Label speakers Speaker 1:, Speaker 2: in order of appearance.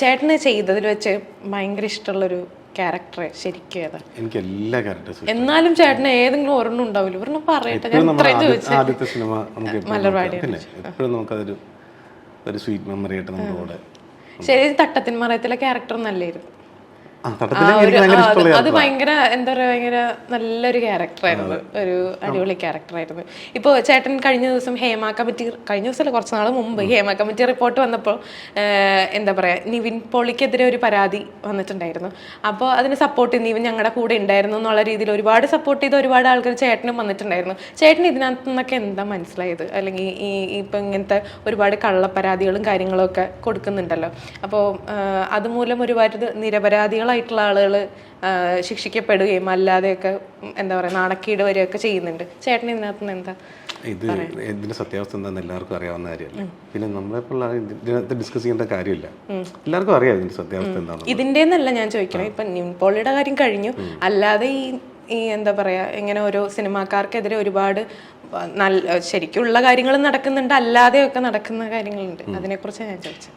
Speaker 1: ചേട്ടന് ചെയ്തതിൽ വെച്ച് ഭയങ്കര ഇഷ്ടമുള്ളൊരു ക്യാരക്ടർ ശരിക്കും ഏതാ
Speaker 2: എനിക്ക് എല്ലാ ക്യാരക്ടേഴ്സും
Speaker 1: എന്നാലും ചേട്ടന് ഏതെങ്കിലും ഒരെണ്ണം ഉണ്ടാവില്ല? ഒരെണ്ണം പറയട്ടെ ഞാൻ
Speaker 2: എപ്പോഴും
Speaker 1: ഇത്രയും ചോദിച്ചു.
Speaker 2: ആദ്യത്തെ സിനിമ നമുക്ക് എപ്പോഴും നമുക്കതൊരു ഒരു സ്വീറ്റ് മെമ്മറി ആയിട്ട് നമ്മുടെ കൂടെ
Speaker 1: ശരി തട്ടത്തിൻ മറയത്തിലെ ക്യാരക്ടർ നല്ലായിരുന്നു അത് ഭയങ്കര എന്താ പറയുക ഭയങ്കര നല്ലൊരു ക്യാരക്ടറായിരുന്നു. ഒരു അടിപൊളി ക്യാരക്ടറായിരുന്നു. ഇപ്പോൾ ചേട്ടൻ കഴിഞ്ഞ ദിവസം ഹേമ കമ്മിറ്റി കഴിഞ്ഞ ദിവസമല്ല കുറച്ച് നാൾ മുമ്പ് ഹേമ കമ്മിറ്റി റിപ്പോർട്ട് വന്നപ്പോൾ എന്താ പറയുക നിവിൻ പോളിക്കെതിരെ ഒരു പരാതി വന്നിട്ടുണ്ടായിരുന്നു. അപ്പോൾ അതിന് സപ്പോർട്ട് നിവിൻ ഞങ്ങളുടെ കൂടെ ഉണ്ടായിരുന്നു എന്നുള്ള രീതിയിൽ ഒരുപാട് സപ്പോർട്ട് ചെയ്ത ഒരുപാട് ആൾക്കാർ ചേട്ടനും വന്നിട്ടുണ്ടായിരുന്നു. ചേട്ടൻ ഇതിനകത്ത് നിന്നൊക്കെ എന്താ മനസ്സിലായത്? അല്ലെങ്കിൽ ഈ ഇപ്പം ഇങ്ങനത്തെ ഒരുപാട് കള്ളപ്പരാതികളും കാര്യങ്ങളും ഒക്കെ കൊടുക്കുന്നുണ്ടല്ലോ അപ്പോൾ അതുമൂലം ഒരുപാട് നിരപരാധികളായിട്ടുള്ള ആളുകൾ ശിക്ഷിക്കപ്പെടുകയും അല്ലാതെയൊക്കെ എന്താ പറയുക നാണക്കേട് വരികയൊക്കെ ചെയ്യുന്നുണ്ട്. ചേട്ടൻ ഇതിനകത്ത് നിന്ന് എന്താ
Speaker 2: ഇത് ഇതിന്റെ സത്യാവസ്ഥ എന്താണെന്ന് എല്ലാവർക്കും അറിയാവുന്ന കാര്യമല്ല. പിന്നെ നമ്മളെ ഇതിനകത്ത് ഡിസ്കസ് ചെയ്യേണ്ട കാര്യമില്ല. എല്ലാവർക്കും അറിയാം ഇതിന്റെ സത്യാവസ്ഥ
Speaker 1: എന്താണ് ഇതിന്റെന്നല്ല ഞാൻ ചോദിക്കണം. ഇപ്പം നിംപോളിയുടെ കാര്യം കഴിഞ്ഞു. അല്ലാതെ ഈ ഈ എന്താ പറയാ ഇങ്ങനെ ഓരോ സിനിമാക്കാർക്കെതിരെ ഒരുപാട് നല്ല ശരിക്കുള്ള കാര്യങ്ങൾ നടക്കുന്നുണ്ട് അല്ലാതെയൊക്കെ നടക്കുന്ന കാര്യങ്ങളുണ്ട്. അതിനെക്കുറിച്ച് ഞാൻ ചോദിച്ചത്.